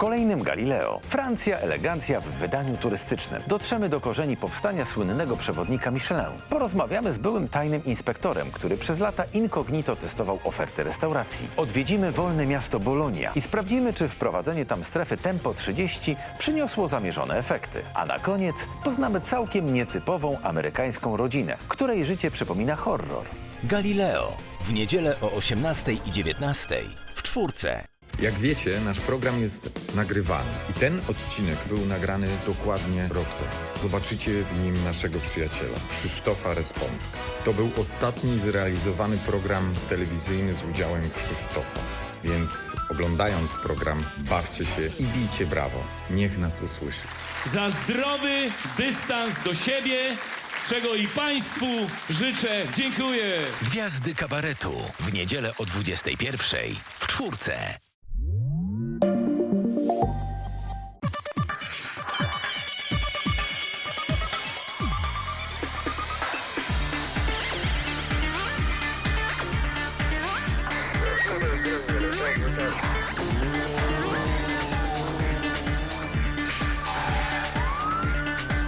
kolejnym Galileo. Francja, elegancja w wydaniu turystycznym. Dotrzemy do korzeni powstania słynnego przewodnika Michelin. Porozmawiamy z byłym tajnym inspektorem, który przez lata incognito testował oferty restauracji. Odwiedzimy wolne miasto Bolonia i sprawdzimy, czy wprowadzenie tam strefy Tempo 30 przyniosło zamierzone efekty. A na koniec poznamy całkiem nietypową amerykańską rodzinę, której życie przypomina horror. Galileo. W niedzielę o 18 i 19 w czwórce. Jak wiecie, nasz program jest nagrywany i ten odcinek był nagrany dokładnie rok temu. Zobaczycie w nim naszego przyjaciela, Krzysztofa Respondka. To był ostatni zrealizowany program telewizyjny z udziałem Krzysztofa. Więc oglądając program, bawcie się i bijcie brawo. Niech nas usłyszy. za zdrowy dystans do siebie, czego i Państwu życzę. Dziękuję. Gwiazdy kabaretu. W niedzielę o 21 w czwórce.